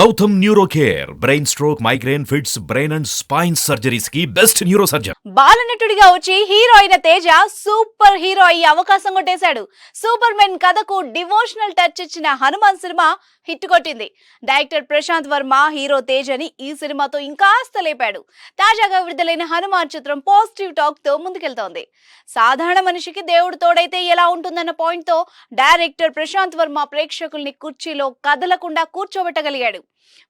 Gautham neuro care brain stroke migraine fits brain and spine సర్జరీస్కి best neuro surgeon బాలనటుడిగా వచ్చి hero అయిన Teja super hero అయ్యే అవకాశం కొట్టేశాడు. సూపర్ మెన్ కథకు డివోషనల్ టచ్ ఇచ్చిన హనుమాన్ సినిమా హిట్ కొట్టింది. డైరెక్టర్ ప్రశాంత్ వర్మ హీరో తేజని ఈ సినిమాతో ఇంకాస్త లేపాడు. తాజాగా విడుదలైన హనుమాన్ చిత్రం పాజిటివ్ టాక్తో ముందుకెళ్తోంది. సాధారణ మనిషికి దేవుడు తోడైతే ఎలా ఉంటుందన్న పాయింట్తో డైరెక్టర్ ప్రశాంత్ వర్మ ప్రేక్షకుల్ని కుర్చీలో కదలకుండా కూర్చోబెట్టగలిగాడు.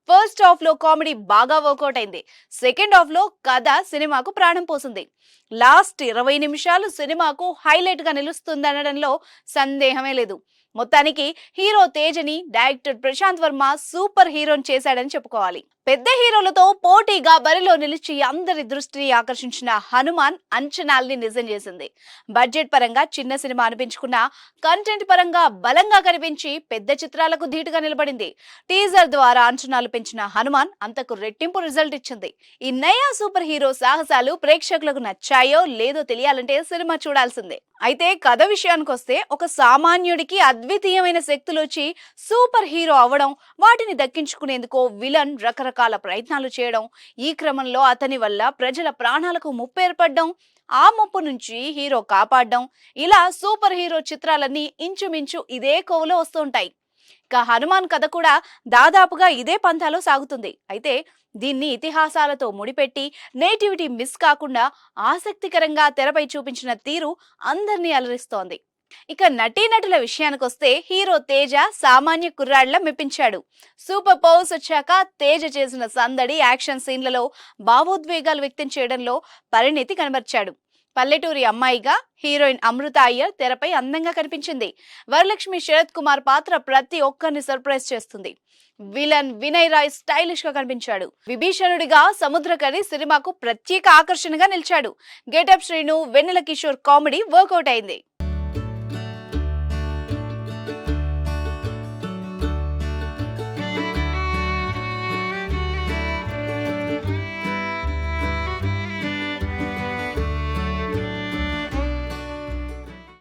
ఫస్ట్ హాఫ్లో కామెడీ బాగా వర్కౌట్ అయింది. సెకండ్ హాఫ్లో కథ సినిమాకు ప్రాణం పోసింది. లాస్ట్ ఇరవై నిమిషాలు సినిమాకు హైలైట్గా నిలుస్తుందనడంలో సందేహమే లేదు. మొత్తానికి హీరో తేజని డైరెక్టర్ ప్రశాంత్ వర్మ సూపర్ హీరోని చేశాడని చెప్పుకోవాలి. పెద్ద హీరోలతో పోటీగా బరిలో నిలిచి అందరి దృష్టిని ఆకర్షించిన హనుమాన్ అంచనాల్ని నిజం చేసింది. బడ్జెట్ పరంగా చిన్న సినిమా అనిపించుకున్న కంటెంట్ పరంగా బలంగా కనిపించి పెద్ద చిత్రాలకు ధీటుగా నిలబడింది. టీజర్ ద్వారా అంచనాలు పెంచిన హనుమాన్ అంతకు రెట్టింపు రిజల్ట్ ఇచ్చింది. ఈ నయా సూపర్ హీరో సాహసాలు ప్రేక్షకులకు నచ్చాయో లేదో తెలియాలంటే సినిమా చూడాల్సిందే. అయితే కథ విషయానికి వస్తే ఒక సామాన్యుడికి అద్వితీయమైన శక్తులు వచ్చి సూపర్ హీరో అవ్వడం వాటిని దక్కించుకునేందుకు విలన్ రకరకాల ప్రయత్నాలు చేయడం ఈ క్రమంలో అతని వల్ల ప్రజల ప్రాణాలకు ముప్పు ఏర్పడడం ఆ ముప్పు నుంచి హీరో కాపాడడం ఇలా సూపర్ హీరో చిత్రాలన్నీ ఇంచుమించు ఇదే కోవలో వస్తుంటాయి ఇక హనుమాన్ కథ కూడా దాదాపుగా ఇదే పంథాలో సాగుతుంది. అయితే దీన్ని ఇతిహాసాలతో ముడిపెట్టి నేటివిటీ మిస్ కాకుండా ఆసక్తికరంగా తెరపై చూపించిన తీరు అందరినీ అలరిస్తోంది. ఇక నటీనటుల విషయానికొస్తే హీరో తేజ సామాన్య కుర్రాళ్ళ మెప్పించాడు. సూపర్ పవర్స్ వచ్చాక తేజ చేసిన సందడి యాక్షన్ సీన్లలో భావోద్వేగాలు వ్యక్తం చేయడంలో పరిణితి కనబర్చాడు. పల్లెటూరి అమ్మాయిగా హీరోయిన్ అమృత అయ్యర్ తెరపై అందంగా కనిపించింది. వరలక్ష్మి శరత్ కుమార్ పాత్ర ప్రతి ఒక్కరిని సర్ప్రైజ్ చేస్తుంది. విలన్ వినయ్ రాయ్ స్టైలిష్గా కనిపించాడు. విభీషణుడిగా సముద్రకరి సినిమాకు ప్రత్యేక ఆకర్షణగా నిలిచాడు. Getup Srinu Vennela Kishore comedy work out అయింది.